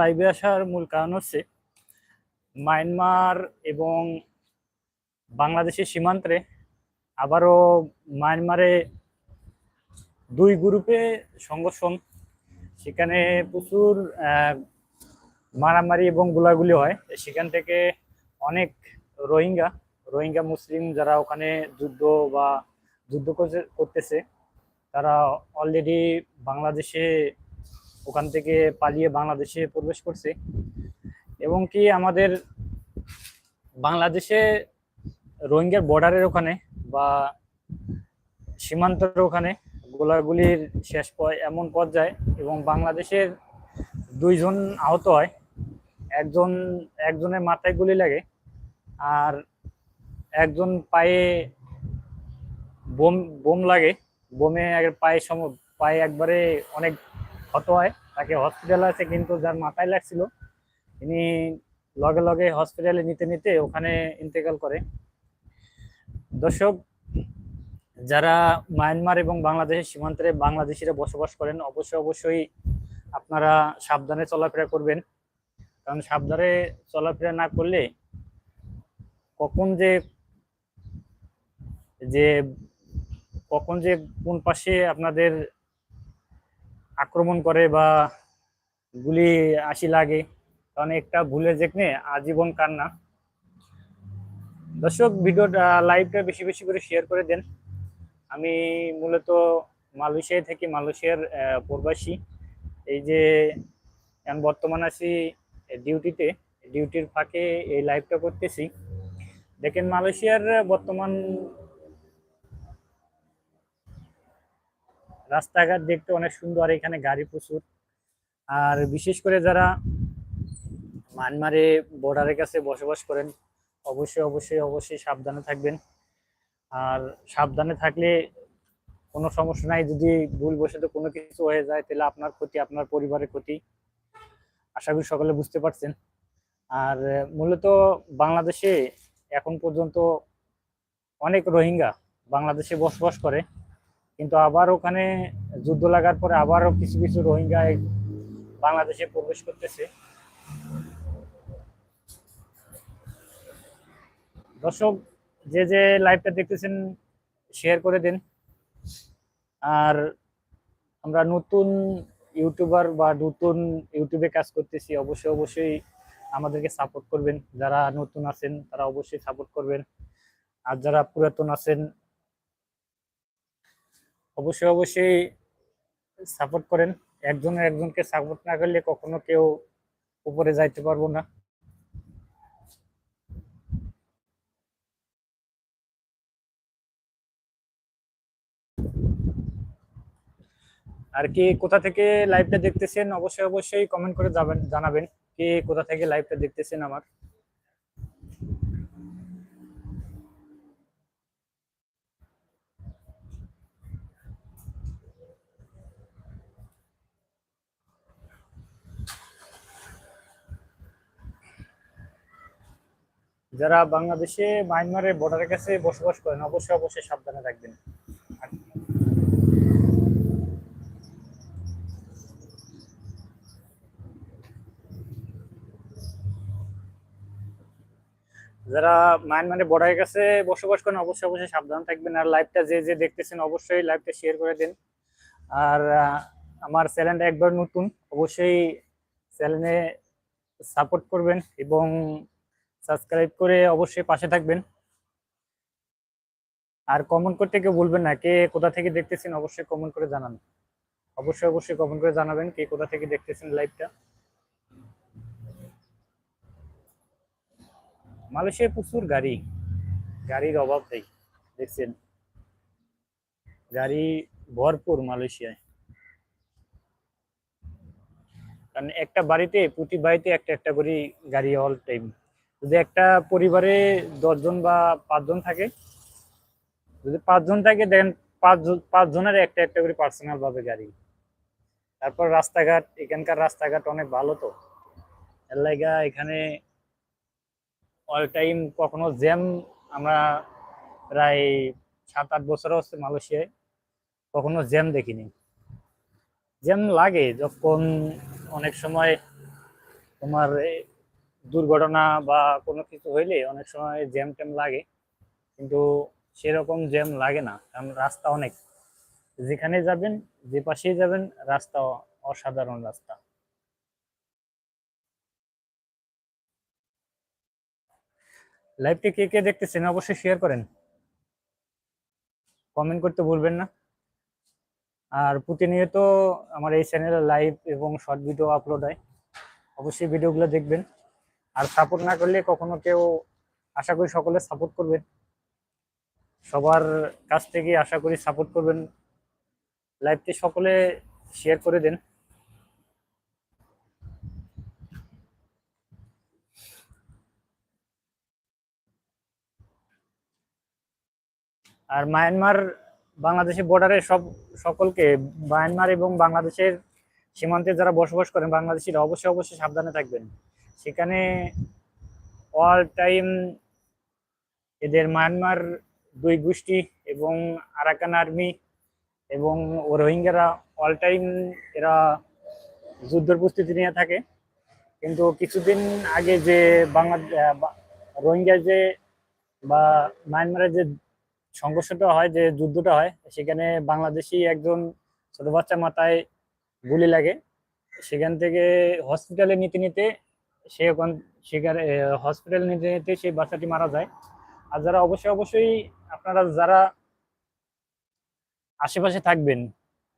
লাইভে আসার মূল কারণ হচ্ছে মায়ানমার এবং বাংলাদেশের সীমান্তে আবারও মায়ানমারে দুই গ্রুপে সংঘর্ষণ। সেখানে প্রচুর মারামারি এবং গোলাগুলি হয়। সেখান থেকে অনেক রোহিঙ্গা রোহিঙ্গা মুসলিম যারা ওখানে যুদ্ধ বা যুদ্ধ করতেছে, তারা অলরেডি বাংলাদেশে ওখান থেকে পালিয়ে বাংলাদেশে প্রবেশ করছে। এবং কি আমাদের বাংলাদেশে রোহিঙ্গার বর্ডারের ওখানে বা সীমান্তের ওখানে গোলাগুলির শেষ এমন পর্যায়ে এবং বাংলাদেশের দুইজন আহত হয়, একজন, একজনের মাথায় গুলি লাগে আর একজন পায়ে বোম বোম লাগে। বোমে পায়ে সম, পায়ে একবারে অনেক ক্ষত হয়, তাকে হসপিটালে আছে, কিন্তু যার মাথায় লাগছিল, তিনি লগে লগে হসপিটালে নিতে নিতে ওখানে ইন্তেকাল করে। দর্শক, যারা মায়ানমার এবং বাংলাদেশের সীমান্তে বাংলাদেশিরা বসবাস করেন, অবশ্যই অবশ্যই আপনারা সাবধানে চলাফেরা করবেন। কারণ সাবধানে চলাফেরা না করলে কখন যে যে কখন যে কোন পাশে আপনাদের আক্রমণ করে বা গুলি আসি লাগে, কারণ একটা ভুলে যেখানে আজীবন কান্না। দর্শক, ভিডিওটা লাইভটা বেশি বেশি করে শেয়ার করে দেন। আমি মূলত মালয়েশিয়া থেকে মালয়েশিয়ার প্রবাসী। এই যে বর্তমান আছি ডিউটিতে, ডিউটির ফাঁকে এই লাইভটা করতেছি। দেখেন, মালয়েশিয়ার বর্তমান রাস্তাঘাট দেখতে অনেক সুন্দর এখানে গাড়ি প্রচুর। আর বিশেষ করে যারা মায়ানমারে বর্ডারের কাছে বসবাস করেন, অবশ্যই অবশ্যই অবশ্যই সাবধানে থাকবেন। আর সাবধানে থাকলে কোনো সমস্যা নাই, যদি ভুল ভুলবশত কোনো কিছু হয়ে যায়, তাহলে আপনার ক্ষতি, আপনার পরিবারের ক্ষতি। আশা করি সকলে বুঝতে পারছেন। আর মূলত বাংলাদেশে এখন পর্যন্ত অনেক রোহিঙ্গা বাংলাদেশে বসবাস করে। কিন্তু আবার ওখানে যুদ্ধ লাগার পরে আবারও কিছু কিছু রোহিঙ্গা বাংলাদেশে প্রবেশ করতেছে। দর্শক, যে যে লাইভটা দেখতেছেন শেয়ার করে দিন। আর আমরা নতুন ইউটিউবার বা নতুন ইউটিউবে কাজ করতেছি, অবশ্যই অবশ্যই আমাদেরকে সাপোর্ট করবেন। যারা নতুন আছেন, তারা অবশ্যই সাপোর্ট করবেন। আর যারা পুরাতন আছেন অবশ্যই অবশ্যই সাপোর্ট করেন। একজনের একজনকে সাপোর্ট না করলে কখনো কেউ উপরে যাইতে পারব না। আর কি কোথা থেকে লাইভটা দেখতেছেন, অবশ্যই অবশ্যই কমেন্ট করে যাবেন, জানাবেন কে কোথা থেকে লাইভটা দেখতেছেন আমার। যারা বাংলাদেশে মায়ানমারের বর্ডারের কাছে বসবাস করেন, অবশ্যই অবশ্যই সাবধানে থাকবেন। যারা মায়ানমারের বর্ডারের কাছে বসবাস করেন, অবশ্যই অবশ্যই সাবধান থাকবেন। আর লাইভটা যে যে দেখতেছেন, অবশ্যই লাইভটা শেয়ার করে দিন। আর আমার চ্যানেলটা একবার নতুন, অবশ্যই চ্যানেলে সাপোর্ট করবেন এবং সাবস্ক্রাইব করে অবশ্যই পাশে থাকবেন। আর কমেন্ট করতে কেউ বলবেন না, কে কোথা থেকে দেখতেছেন অবশ্যই কমেন্ট করে জানান। অবশ্যই অবশ্যই কমেন্ট করে জানাবেন কে কোথা থেকে দেখতেছেন লাইভটা মালয়েশিয়ায় প্রচুর গাড়ি, গাড়ির অভাব নেই, দেখছেন? গাড়ি ভরপুর মালয়েশিয়ায়। কারণ একটা বাড়িতে, প্রতি বাড়িতে একটা একটা করে গাড়ি অল টাইম যদি একটা পরিবারে দশজন বা পাঁচজন থাকে, যদি পাঁচজন থাকে, দেখেন পাঁচ পাঁচ জনের একটা একটা করে পার্সোনাল ভাবে গাড়ি। তারপর রাস্তাঘাট, এখানকার রাস্তাঘাট অনেক ভালো তো। এর এখানে অল টাইম কখনো জ্যাম আমরা প্রায় সাত আট বছর হচ্ছে মালয়েশিয়ায়, কখনো জ্যাম দেখিনি। জ্যাম লাগে যখন অনেক সময় তোমার দুর্ঘটনা বা কোনো কিছু হইলে অনেক সময় জ্যাম ট্যাম লাগে, কিন্তু সেরকম জ্যাম লাগে না, কারণ রাস্তা অনেক। যেখানে যাবেন, যে পাশেই যাবেন, রাস্তা অসাধারণ রাস্তা। লাইভটি কে কে দেখতেছেন অবশ্যই শেয়ার করেন। কমেন্ট করতে ভুলবেন না। আর প্রতিনিয়ত আমার এই চ্যানেলে লাইভ এবং শর্ট ভিডিও আপলোড হয়। অবশ্যই ভিডিওগুলো দেখবেন। আর সাপোর্ট না করলে কখনো কেউ আশা করি সকলে সাপোর্ট করবেন। সবার কাছ থেকে আশা করি সাপোর্ট করবেন। লাইভটি সকলে শেয়ার করে দেন। আর মায়ানমার বাংলাদেশের বর্ডারে সব সকলকে, মায়ানমার এবং বাংলাদেশের সীমান্তে যারা বসবাস করেন বাংলাদেশিরা অবশ্যই অবশ্যই সাবধানে থাকবেন। সেখানে অল টাইম এদের মায়ানমার দুই গোষ্ঠী এবং আরাকান আর্মি এবং রোহিঙ্গারা অল টাইম এরা যুদ্ধের প্রস্তুতি নিয়ে থাকে। কিন্তু কিছুদিন আগে যে বাংলা রোহিঙ্গা যে বা মায়ানমারের যে সংঘর্ষটা হয়, যে যুদ্ধটা হয়, সেখানে বাংলাদেশি একজন ছোট বাচ্চা মাথায় গুলি লাগে। সেখান থেকে হসপিটালে নিতে নিতে সে ওখান সেখানে হসপিটাল নিতে নিতে সেই বাচ্চাটি মারা যায়। আর যারা অবশ্যই অবশ্যই আপনারা যারা আশেপাশে থাকবেন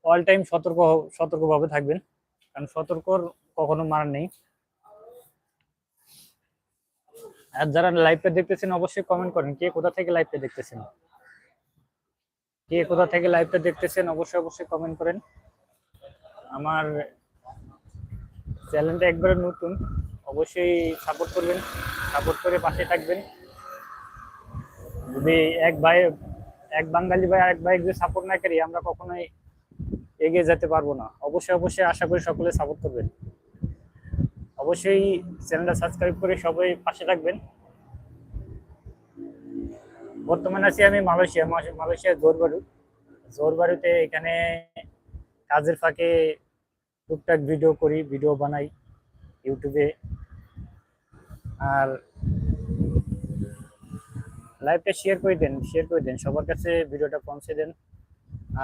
অল টাইম সতর্ক সতর্কভাবে থাকবেন, কারণ সতর্কর কখনো মার নেই। আর যারা লাইভটা দেখতেছেন, অবশ্যই কমেন্ট করেন, কে কোথা থেকে লাইভটা দেখতেছেন? কে কোথা থেকে লাইভটা দেখতেছেন, অবশ্যই অবশ্যই কমেন্ট করেন। আমার চ্যানেলটা একবারে নতুন। অবশ্যই সাপোর্ট করবেন সাপোর্ট করে পাশে থাকবেন। যদি এক ভাই, এক বাঙালি ভাই আরেক ভাই যদি সাপোর্ট না করি, আমরা কখনোই এগিয়ে যেতে পারব না। অবশ্যই অবশ্যই আশা করি সকলে সাপোর্ট করবেন। অবশ্যই চ্যানেলটা সাবস্ক্রাইব করে সবাই পাশে থাকবেন। বর্তমানে আছি আমি মালয়েশিয়া মালয়ে- মালয়েশিয়ার জোরবারু। জোরবারুতে এখানে কাজের ফাঁকে টুকটাক ভিডিও করি ভিডিও বানাই ইউটিউবে আর লাইভটা শেয়ার করে দেন শেয়ার করে দেন। সবার কাছে ভিডিওটা পৌঁছে দেন।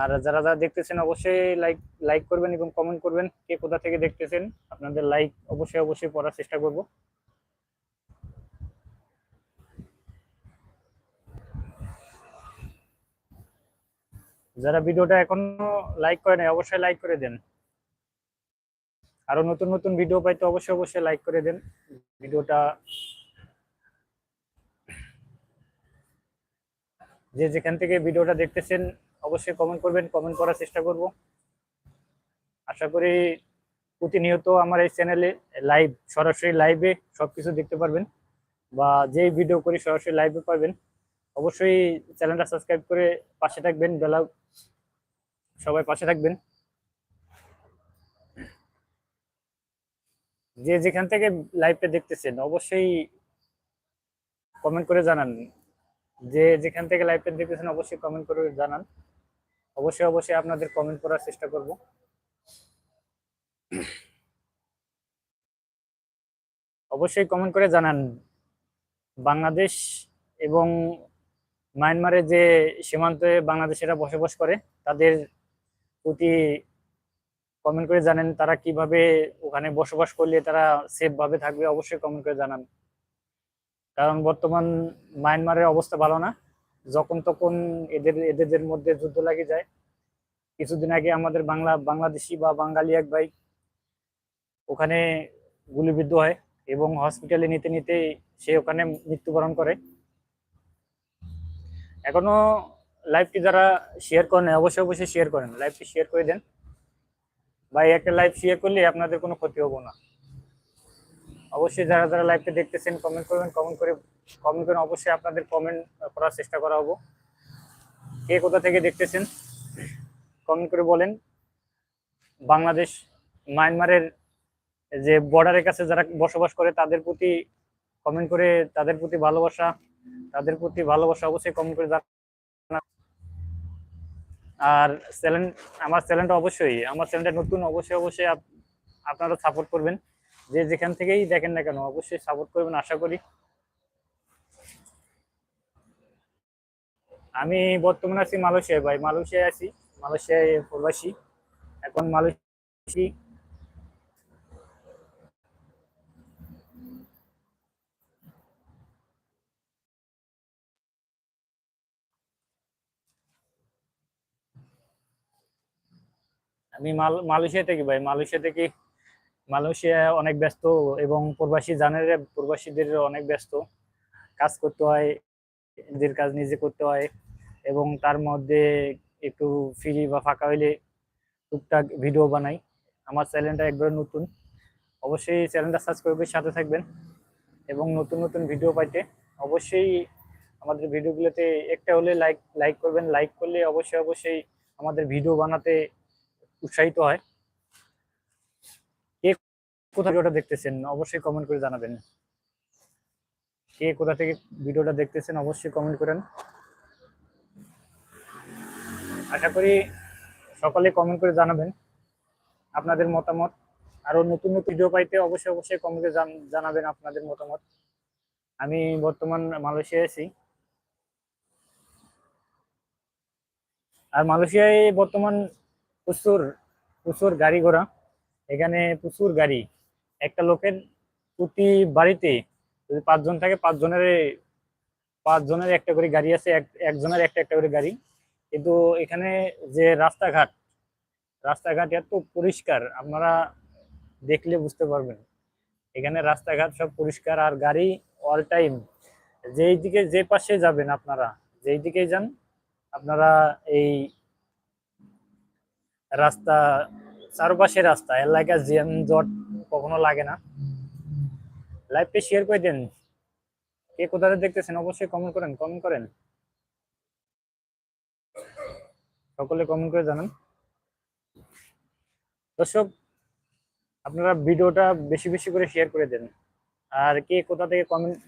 আর যারা যারা দেখতেছেন, অবশ্যই লাইক লাইক করবেন এবং কমেন্ট করবেন কে কোথা থেকে দেখতেছেন। আপনাদের লাইক অবশ্যই অবশ্যই পড়ার চেষ্টা করব। যারা ভিডিওটা এখনও লাইক করে নাই, অবশ্যই লাইক করে দেন। আরও নতুন নতুন ভিডিও পাইতে অবশ্যই অবশ্যই লাইক করে দেন। ভিডিওটা যে যেখান থেকে ভিডিওটা দেখতেছেন, অবশ্যই কমেন্ট করবেন কমেন্ট করার চেষ্টা করব। আশা করি প্রতিনিয়ত আমার এই চ্যানেলে লাইভ সরাসরি লাইভে সবকিছু দেখতে পারবেন বা যেই ভিডিও করি সরাসরি লাইভে পাবেন। অবশ্যই চ্যানেলটা সাবস্ক্রাইব করে পাশে থাকবেন বেলা সবাই পাশে থাকবেন। যে যেখান থেকে লাইভটা দেখতেছেন, অবশ্যই কমেন্ট করে জানান। যে যেখান থেকে লাইভটা দেখতেছেন, অবশ্যই কমেন্ট করে জানান। অবশ্যই অবশ্যই আপনাদের কমেন্ট করার চেষ্টা করব। অবশ্যই কমেন্ট করে জানান। বাংলাদেশ এবং মায়ানমারে যে সীমান্তে বাংলাদেশিরা বসবাস করে, তাদের প্রতি কমেন্ট করে জানেন তারা কীভাবে ওখানে বসবাস করলে তারা সেফ ভাবে থাকবে, অবশ্যই কমেন্ট করে জানান। কারণ বর্তমান মায়ানমারের অবস্থা ভালো না। যখন তখন এদের এদের মধ্যে যুদ্ধ লাগে যায়। কিছুদিন আগে আমাদের বাংলা, বাংলাদেশি বা বাঙালি এক ভাই ওখানে গুলিবিদ্ধ হয় এবং হসপিটালে নিতে নিতে সে ওখানে মৃত্যুবরণ করে। এখনও লাইভটি যারা শেয়ার করেন, অবশ্যই অবশ্যই শেয়ার করেন। লাইভটি শেয়ার করে দেন। ভাই একটা লাইভ শেয়ার করলে আপনাদের কোনো ক্ষতি হব না। অবশ্যই যারা যারা লাইভটা দেখতেছেন কমেন্ট করবেন কমেন্ট করে কমেন্ট করেন অবশ্যই আপনাদের কমেন্ট করার চেষ্টা করা হব। কে কোথা থেকে দেখতেছেন কমেন্ট করে বলেন। বাংলাদেশ, মায়ানমারের যে বর্ডারের কাছে যারা বসবাস করে, তাদের প্রতি কমেন্ট করে, তাদের প্রতি ভালোবাসা, তাদের প্রতি ভালোবাসা অবশ্যই কমেন্ট করে। আর চ্যানেল আমার চ্যানেলটা অবশ্যই, আমার চ্যানেলটা নতুন অবশ্যই অবশ্যই আপ- আপনারা সাপোর্ট করবেন। যে যেখান থেকেই দেখেন না কেন, অবশ্যই সাপোর্ট করবেন, আশা করি। আমি বর্তমানে আছি মালয়েশিয়ায় ভাই, মালয়েশিয়ায় আছি, মালয়েশিয়ায় প্রবাসী। এখন মালয়েশিয়া আমি মাল মালয়েশিয়া থেকে ভাই, মালয়েশিয়া থেকে মালয়েশিয়া অনেক ব্যস্ত এবং প্রবাসী জানের প্রবাসীদের অনেক ব্যস্ত। কাজ করতে হয়, নিজের কাজ নিজে করতে হয় এবং তার মধ্যে একটু ফ্রি বা ফাঁকা হইলে টুকটাক ভিডিও বানাই। আমার চ্যানেলটা একবার নতুন। অবশ্যই চ্যানেলটা সাবস্ক্রাইব করে সাথে থাকবেন এবং নতুন নতুন ভিডিও পাইতে অবশ্যই আমাদের ভিডিওগুলোতে একটা হলে লাইক লাইক করবেন। লাইক করলে অবশ্যই অবশ্যই আমাদের ভিডিও বানাতে উৎসাহিত হয়। কে কোথা ভিডিওটা দেখতেছেন অবশ্যই কমেন্ট করে জানাবেন। কে কোথা থেকে ভিডিওটা দেখতেছেন অবশ্যই কমেন্ট করেন। আশা করি সকলে কমেন্ট করে জানাবেন। আপনাদের মতামত আরও নতুন নতুন ভিডিও পাইতে অবশ্যই অবশ্যই কমেন্টে জানাবেন আপনাদের মতামত। আমি বর্তমান মালয়েশিয়ায় আছি। আর মালয়েশিয়ায় বর্তমান প্রচুর প্রচুর গাড়ি ঘোড়া। এখানে প্রচুর গাড়ি। একটা লোকের প্রতি বাড়িতে যদি পাঁচজন থাকে, পাঁচজনের পাঁচজনের একটা করে গাড়ি আছে, এক- একজনের একটা একটা করে গাড়ি। কিন্তু এখানে যে রাস্তাঘাট রাস্তাঘাট এত পরিষ্কার, আপনারা দেখলে বুঝতে পারবেন। এখানে রাস্তাঘাট সব পরিষ্কার আর গাড়ি অল টাইম যেই দিকে, যে পাশে যাবেন আপনারা, যেই দিকে যান, আপনারা এই রাস্তা, চারপাশে রাস্তা, এলাকা জ্যাম জট কখনো লাগে না। লাইভটা শেয়ার করে দেন। কে কোথায় দেখতেছেন অবশ্যই কমেন্ট করেন কমেন্ট করেন। সকলে কমেন্ট করে জানান। দর্শক, আপনারা ভিডিওটা বেশি বেশি করে শেয়ার করে দেন। আর কে কোথা থেকে কমেন্ট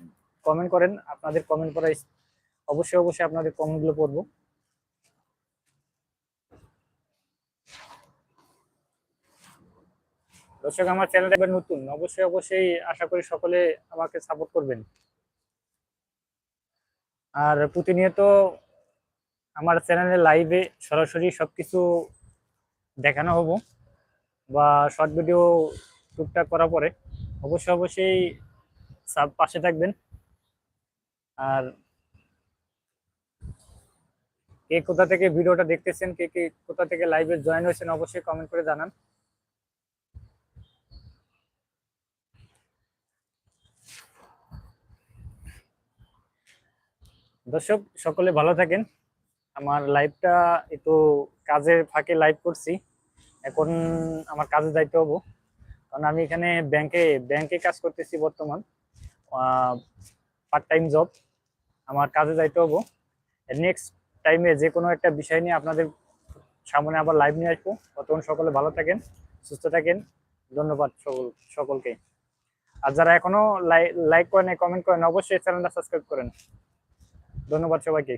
কমেন্ট করেন, আপনাদের কমেন্ট করা অবশ্যই অবশ্যই আপনাদের কমেন্টগুলো পড়ব। দর্শক, আমার চ্যানেলটা এবার নতুন, অবশ্যই অবশ্যই আশা করি সকলে আমাকে সাপোর্ট করবেন। আর প্রতিনিয়ত আমার চ্যানেলে লাইভে সরাসরি সবকিছু দেখানো হব বা শর্ট ভিডিও টুকটাক করার পরে অবশ্যই অবশ্যই সাব পাশে থাকবেন। আর কে কোথা থেকে ভিডিওটা দেখতেছেন, কে কে কোথা থেকে লাইভে জয়েন হয়েছেন অবশ্যই কমেন্ট করে জানান। দর্শক, সকলে ভালো থাকেন। আমার লাইভটা একটু কাজের ফাঁকে লাইভ করছি। এখন আমার কাজে যাইতে হব। কারণ আমি এখানে ব্যাংকে ব্যাংকে কাজ করতেছি বর্তমান। পার্ট টাইম জব আমার কাজে যাইতে হব। নেক্সট টাইমে যে কোনো একটা বিষয় নিয়ে আপনাদের সামনে আবার লাইভ নিয়ে আসব। ততক্ষণ সকলে ভালো থাকেন, সুস্থ থাকেন। ধন্যবাদ সকল, সকলকে। আর যারা এখনও লাইক করেন কমেন্ট করেন অবশ্যই চ্যানেলটা সাবস্ক্রাইব করেন। ধন্যবাদ সবাইকে।